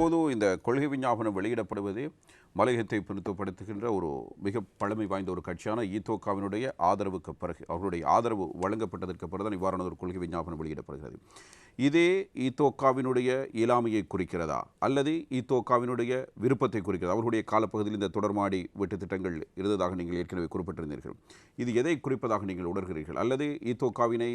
இப்போது இந்த கொள்கை விஞ்ஞாபனம் வெளியிடப்படுவது மலையகத்தை பிரித்துப்படுத்துகின்ற ஒரு மிக பழமை வாய்ந்த ஒரு கட்சியான ஈத்தோக்காவினுடைய ஆதரவுக்கு பிறகு அவருடைய ஆதரவு வழங்கப்பட்டதற்கு பிறகுதான் இவ்வாறான ஒரு கொள்கை விஞ்ஞாபனம் வெளியிடப்படுகிறது. இதே ஈத்தோக்காவினுடைய இயலாமையை குறிக்கிறதா? அல்லது ஈத்தோக்காவினுடைய விருப்பத்தை குறிக்கிறதா? அவர்களுடைய காலப்பகுதியில் இந்த தொடர்மாடி வெட்டு திட்டங்கள் இருந்ததாக நீங்கள் ஏற்கனவே குறிப்பிட்டிருந்தீர்கள். இது எதை குறிப்பதாக நீங்கள் உணர்கிறீர்கள்? அல்லது ஈத்தோக்காவினை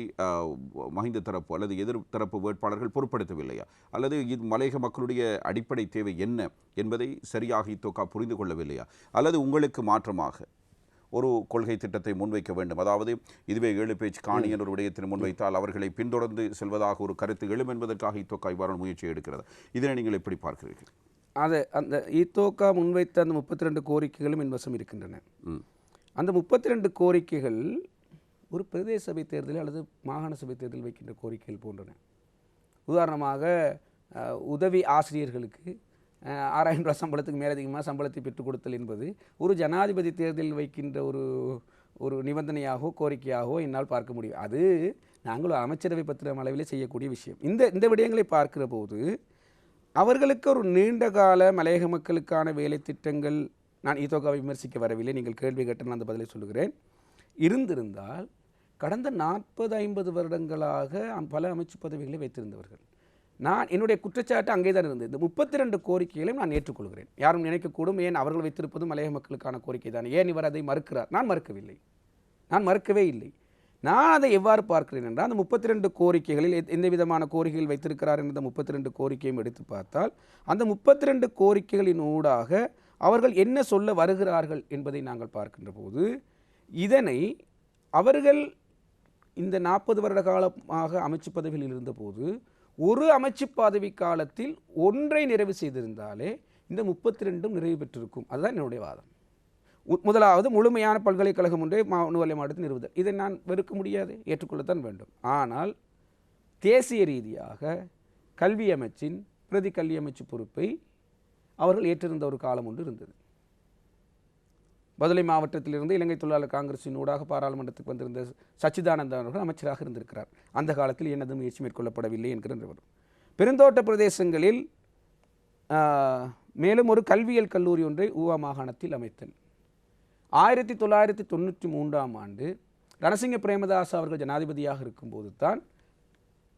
மஹிந்த தரப்பு அல்லது எதிர் தரப்பு வேட்பாளர்கள் பொருட்படுத்தவில்லையா? அல்லது இது மலையக மக்களுடைய அடிப்படை தேவை என்ன என்பதை சரியாக ஈத்தோக்கா புரிந்து கொள்ளவில்லையா? அல்லது உங்களுக்கு மாற்றமாக ஒரு கொள்கை திட்டத்தை முன்வைக்க வேண்டும். அதாவது இதுவே ஏழு பேச்சு காணி என்ற ஒரு விடயத்தில் முன்வைத்தால் அவர்களை பின்தொடர்ந்து செல்வதாக ஒரு கருத்து எழும் என்பதற்காக இத்தொக்கா இவ்வாறான முயற்சி எடுக்கிறது. இதனை நீங்கள் எப்படி பார்க்கிறீர்கள்? அது அந்த ஈத்தோக்கா முன்வைத்த அந்த முப்பத்தி ரெண்டு கோரிக்கைகளும் என் வசம் இருக்கின்றன. அந்த முப்பத்தி ரெண்டு கோரிக்கைகள் ஒரு பிரதேச சபை தேர்தல் அல்லது மாகாண சபை தேர்தல் வைக்கின்ற கோரிக்கைகள் போன்றன. உதாரணமாக உதவி ஆசிரியர்களுக்கு ஆறாயிரம் ரூபாய் சம்பளத்துக்கு மேலதிகமாக சம்பளத்தை பெற்றுக் கொடுத்தல் என்பது ஒரு ஜனாதிபதி தேர்தலில் வைக்கின்ற ஒரு ஒரு நிபந்தனையாகவோ கோரிக்கையாகவோ என்னால் பார்க்க முடியும். அது நாங்களும் அமைச்சரவை பத்திரம் அளவிலே செய்யக்கூடிய விஷயம். இந்த இந்த விடயங்களை பார்க்கிற போது அவர்களுக்கு ஒரு நீண்ட கால மலையக மக்களுக்கான வேலை திட்டங்கள் நான் ஈத்தோகாவை விமர்சிக்க வரவில்லை நீங்கள் கேள்வி கேட்டு நான் அந்த பதிலை சொல்லுகிறேன். இருந்திருந்தால் கடந்த நாற்பது ஐம்பது வருடங்களாக பல அமைச்சு பதவிகளை வைத்திருந்தவர்கள். நான் என்னுடைய குற்றச்சாட்டு அங்கே தான் இருந்தது. இந்த முப்பத்தி ரெண்டு கோரிக்கைகளையும் நான் ஏற்றுக்கொள்கிறேன். யாரும் நினைக்கக்கூடும் ஏன் அவர்கள் வைத்திருப்பது மலையக மக்களுக்கான கோரிக்கை தான். ஏன் இவர் அதை மறுக்கிறார்? நான் மறுக்கவில்லை. நான் மறுக்கவே இல்லை. நான் அதை எவ்வாறு பார்க்கிறேன் என்றால் அந்த முப்பத்தி ரெண்டு கோரிக்கைகளில் எத்- எந்த விதமான கோரிக்கைகள் வைத்திருக்கிறார் என்ற முப்பத்தி ரெண்டு கோரிக்கையும் எடுத்து பார்த்தால் அந்த முப்பத்தி ரெண்டு கோரிக்கைகளின் ஊடாக அவர்கள் என்ன சொல்ல வருகிறார்கள் என்பதை நாங்கள் பார்க்கின்ற போது இதனை அவர்கள் இந்த நாற்பது வருட காலமாக அமைச்சு பதவியில் இருந்தபோது ஒரு அமைச்சு பதவி காலத்தில் ஒன்றை நிறைவு செய்திருந்தாலே இந்த முப்பத்தி ரெண்டும் நிறைவு பெற்றிருக்கும். அதுதான் என்னுடைய வாதம். முதலாவது முழுமையான பல்கலைக்கழகம் ஒன்றே மா மாவட்டத்தில் நிறுவுதல். இதை நான் வெறுக்க முடியாது ஏற்றுக்கொள்ளத்தான் வேண்டும். ஆனால் தேசிய ரீதியாக கல்வி அமைச்சின் பிரதி கல்வி அமைச்சு பொறுப்பை அவர்கள் ஏற்றிருந்த ஒரு காலம் ஒன்று இருந்தது. பதுளை மாவட்டத்திலிருந்து இலங்கை தொழிலாளர் காங்கிரசின் ஊடாக பாராளுமன்றத்துக்கு வந்திருந்த சச்சிதானந்தா அவர்கள் அமைச்சராக இருந்திருக்கிறார். அந்த காலத்தில் எனது முயற்சி மேற்கொள்ளப்படவில்லை என்கின்றவர் பெருந்தோட்ட பிரதேசங்களில் மேலும் ஒரு கல்வியியல் கல்லூரி ஒன்றை ஊவா மாகாணத்தில் அமைத்தல். ஆயிரத்தி தொள்ளாயிரத்தி தொண்ணூற்றி மூன்றாம் ஆண்டு ரணசிங்க பிரேமதாஸ் அவர்கள் ஜனாதிபதியாக இருக்கும்போது தான்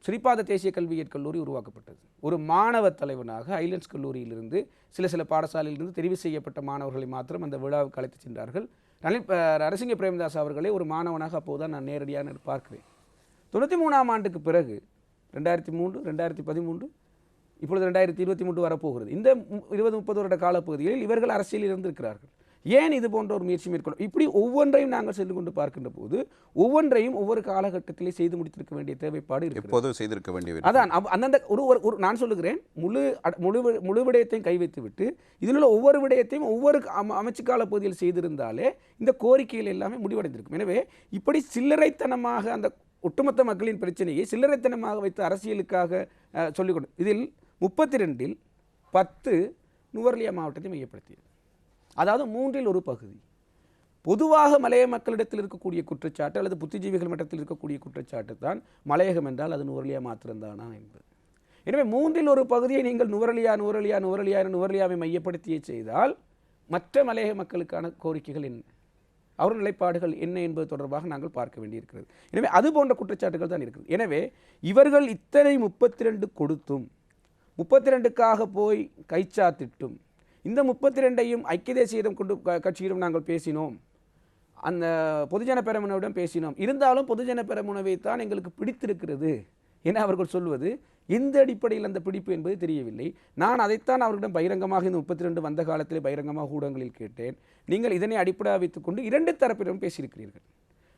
ஸ்ரீபாத தேசிய கல்வியியற் கல்லூரி உருவாக்கப்பட்டது. ஒரு மாணவ தலைவனாக ஐலண்ட்ஸ் கல்லூரியிலிருந்து சில சில பாடசாலையிலிருந்து தெரிவு செய்யப்பட்ட மாணவர்களை மாத்திரம் அந்த விழாவுக்கு அழைத்து சென்றார்கள். ரணில் நரசிங்க பிரேமதாஸ் அவர்களே ஒரு மாணவனாக அப்போது தான் நான் நேரடியாக நான் பார்க்கிறேன். தொண்ணூற்றி மூணாம் ஆண்டுக்கு பிறகு ரெண்டாயிரத்தி மூன்று ரெண்டாயிரத்தி பதிமூன்று இப்பொழுது ரெண்டாயிரத்தி இருபத்தி மூன்று வரப்போகிறது. இந்த இருபது முப்பது வருட காலப்பகுதியில் இவர்கள் அரசியலில் இருந்திருக்கிறார்கள். ஏன் இது போன்ற ஒரு முயற்சி மேற்கொள்ளும் இப்படி ஒவ்வொன்றையும் நாங்கள் சென்று கொண்டு பார்க்கின்ற போது ஒவ்வொன்றையும் ஒவ்வொரு காலகட்டத்திலே செய்து முடித்திருக்க வேண்டிய தேவைப்பாடு எப்போதும் செய்திருக்க வேண்டிய அதான் அந்தந்த ஒரு ஒரு ஒரு நான் சொல்லுகிறேன் முழு முழு முழு விடயத்தையும் கை வைத்து விட்டு இதில் உள்ள ஒவ்வொரு விடயத்தையும் ஒவ்வொரு அம- அமைச்சு கால பகுதியில் செய்திருந்தாலே இந்த கோரிக்கைகள் எல்லாமே முடிவடைந்திருக்கும். எனவே இப்படி சில்லறைத்தனமாக அந்த ஒட்டுமொத்த மக்களின் பிரச்சனையை சில்லறைத்தனமாக வைத்து அரசியலுக்காக அஹ், சொல்லிக் கொண்டு இதில் முப்பத்தி ரெண்டில் பத்து நுவர்லியா மாவட்டத்தை மையப்படுத்தியது. அதாவது மூன்றில் ஒரு பகுதி. பொதுவாக மலைய மக்களிடத்தில் இருக்கக்கூடிய குற்றச்சாட்டு அல்லது புத்திஜீவிகள் மட்டத்தில் இருக்கக்கூடிய குற்றச்சாட்டு தான் மலையகம் என்றால் அது நுவரலியா மாத்திரம்தானா என்பது. எனவே மூன்றில் ஒரு பகுதியை நீங்கள் நுவரலியா நுவரலியா நுவரலியா என நுவரலியாவை மையப்படுத்தியே செய்தால் மற்ற மலையக மக்களுக்கான கோரிக்கைகள் என்ன? அவர்கள் நிலைப்பாடுகள் என்ன என்பது தொடர்பாக நாங்கள் பார்க்க வேண்டியிருக்கிறது. எனவே அது போன்ற குற்றச்சாட்டுகள் தான் இருக்குது. எனவே இவர்கள் இத்தனை முப்பத்தி ரெண்டு கொடுத்தும் முப்பத்தி ரெண்டுக்காக போய் கைச்சாத்திட்டும் இந்த முப்பத்தி ரெண்டையும் ஐக்கிய தேசியிடம் கொண்டு கட்சியிடம் நாங்கள் பேசினோம். அந்த பொதுஜன பெரமுனவிடம் பேசினோம். இருந்தாலும் பொதுஜன பெரமுனவை தான் எங்களுக்கு பிடித்திருக்கிறது என அவர்கள் சொல்வது எந்த அடிப்படையில் அந்த பிடிப்பு என்பது தெரியவில்லை. நான் அதைத்தான் அவர்களிடம் பகிரங்கமாக இந்த முப்பத்தி ரெண்டு வந்த காலத்தில் பகிரங்கமாக ஊடகங்களில் கேட்டேன். நீங்கள் இதனை அடிப்படையாக வைத்துக்கொண்டு இரண்டு தரப்பினரும் பேசியிருக்கிறீர்கள்.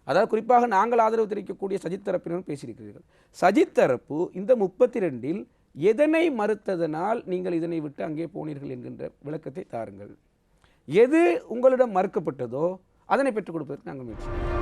அதாவது குறிப்பாக நாங்கள் ஆதரவு தெரிவிக்கக்கூடிய சஜித் தரப்பினரும் பேசியிருக்கிறீர்கள். சஜித் தரப்பு இந்த முப்பத்தி ரெண்டில் எதனை மறுத்ததனால் நீங்கள் இதனை விட்டு அங்கே போனீர்கள் என்கின்ற விளக்கத்தை தாருங்கள். எது உங்களிடம் மறுக்கப்பட்டதோ அதனை பெற்றுக் கொடுப்பதற்கு நாங்கள் முயற்சி